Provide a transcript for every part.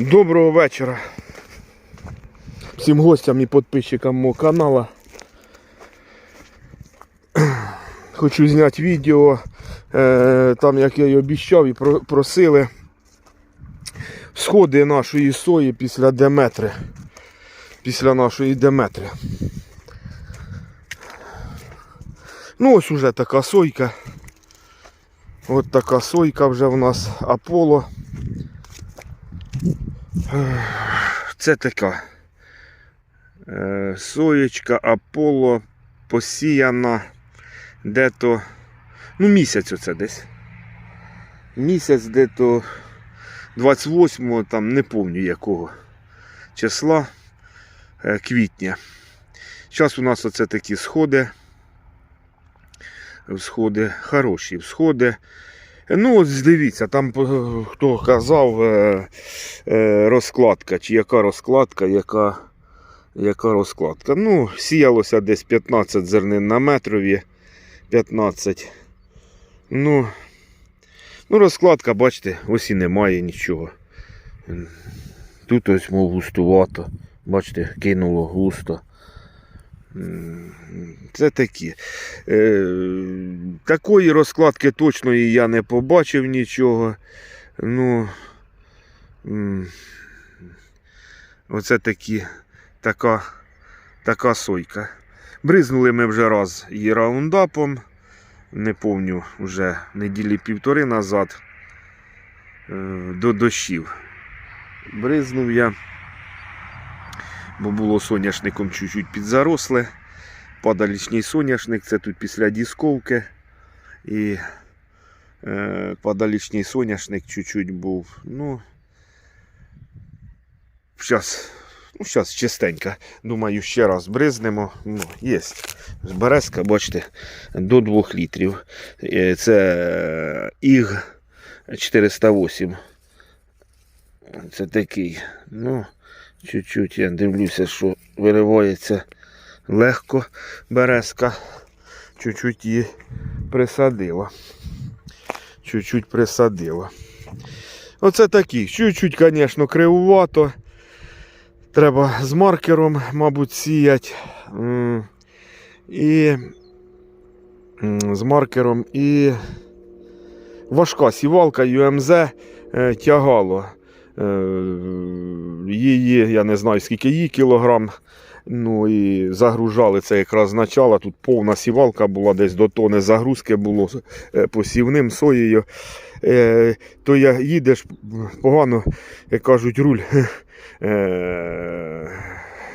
Доброго вечора. Всім гостям і підписчикам мого каналу. Хочу зняти відео, е, там як я і обіцяв, і просили сходи нашої сої після Деметри. Після нашої Деметри. Ну ось уже така сойка. От така сойка вже в нас Аполло. Це така е, соєчка Аполло посіяна де-то, ну місяць оце десь. Місяць де-то 28-го, там не пам'ятаю якого числа е, квітня. Зараз у нас оце такі сходи. Сходи хороші, сходи. Ну, ось дивіться, там е, хто казав е, е, розкладка, чи яка розкладка, яка, яка розкладка. Ну, сіялося десь 15 зернин на метрові. 15. Ну, ну розкладка, бачите, ось і немає нічого. Тут ось мов густувато. Бачите, кинуло густо. Це такі. Е, такої розкладки точної я не побачив нічого. Ну, оце такі, така, така сойка. Бризнули ми вже раз її раундапом. Не помню, вже неділі півтори назад е, до дощів. Бризнув я, бо було соняшником чуть-чуть підзаросле. Падалічний соняшник, це тут після дісковки. І е, падалічний соняшник чуть-чуть був. Ну, зараз, ну, зараз чистенько. Думаю, ще раз бризнемо. Ну, є. Березка, бачите, до 2 літрів. Е, Це ІГ 408. Це такий. Ну, чуть-чуть я дивлюся, що виривається легко березка. Чуть-чуть її присадила. Чуть-чуть присадила. Оце такі. Чуть-чуть, звісно, кривувато. Треба з маркером, мабуть, сіяти. І з маркером і важка сівалка UMZ е, тягало. Е, Її, я не знаю скільки її кілограм. Ну і загружали це якраз начало. Тут повна сівалка була, десь до тони загрузки було е, посівним соєю. Е, То я їдеш погано, як кажуть, руль. е,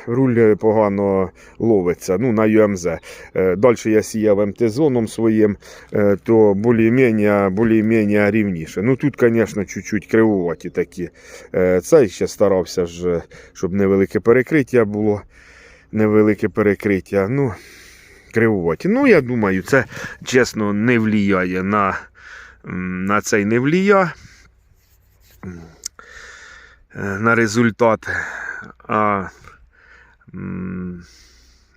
Руль погано ловиться ну, на UMZ. Е, Далі я сіяв МТ-зоном своїм, е, то більш-менш рівніше. Ну тут, звісно, чуть-чуть кривуваті такі. Е, Цей ще старався, ж, щоб невелике перекриття було. Невелике перекриття. Ну, кривуваті. Ну, я думаю, це чесно не влияє на, на цей не влияє. Е, На результат. А,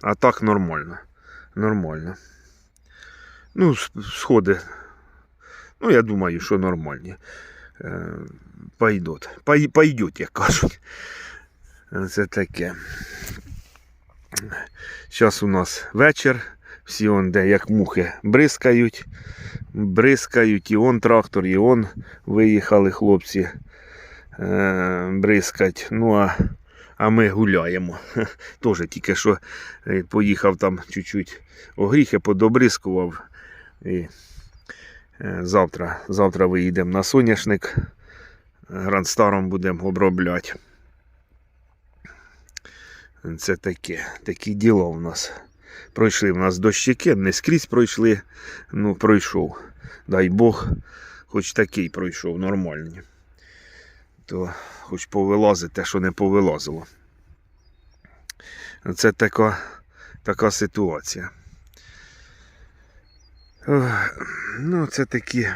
а так нормально. Нормально. Ну, сходи. Ну, я думаю, що нормальні. Е, Пойдуть. Пойдуть, як кажуть. Це таке. Зараз у нас вечір. Всі он де як мухи бризкають. Бризкають, і он трактор, і он виїхали хлопці е, бризкать. Ну а, а ми гуляємо. Теж тільки що е, поїхав там чуть-чуть огріхи, подобризкував. І е, завтра, завтра виїдемо на соняшник. Грандстаром будемо обробляти. Це таке, такі діла у нас. Пройшли в нас дощики, не скрізь пройшли, ну пройшов. Дай Бог, хоч такий пройшов, нормальний. То хоч повилазить те, що не повилазило. Це така, така ситуація. Ну, це такі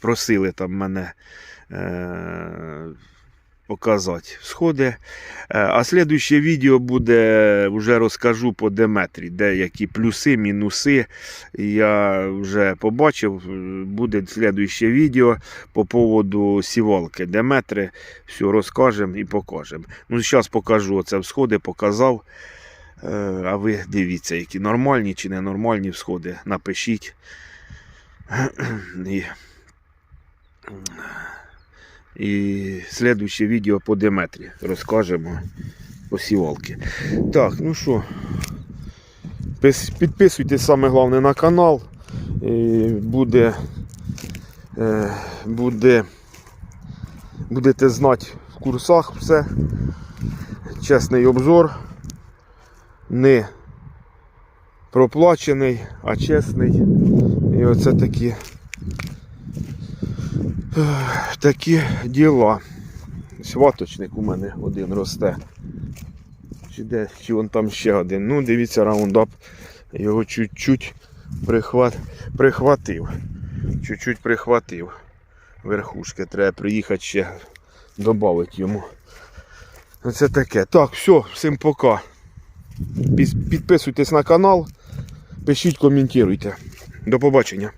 просили там мене. Е- показати сходи. Е, А слідуще відео буде, вже розкажу по Деметрі, де які плюси, мінуси. Я вже побачив, е, буде слідуще відео по поводу сівалки Деметри. Все розкажемо і покажемо. Ну, зараз покажу оце всходи, показав. Е, А ви дивіться, які нормальні чи ненормальні всходи. Напишіть. І, і слідуюче відео по Деметрі розкажемо по сівалки. Так, ну що, підписуйтесь саме головне на канал. І буде, е, буде, будете знати в курсах все. Чесний обзор. Не проплачений, а чесний. І оце такі, такі діла. Сваточник у мене один росте. Чи де, чи вон там ще один. Ну, дивіться, раундап його чуть-чуть прихват, прихватив. Чуть-чуть прихватив. Верхушки. Треба приїхати ще додати йому. Оце таке. Так, все, всім пока. Підписуйтесь на канал, пишіть, коментуйте. До побачення.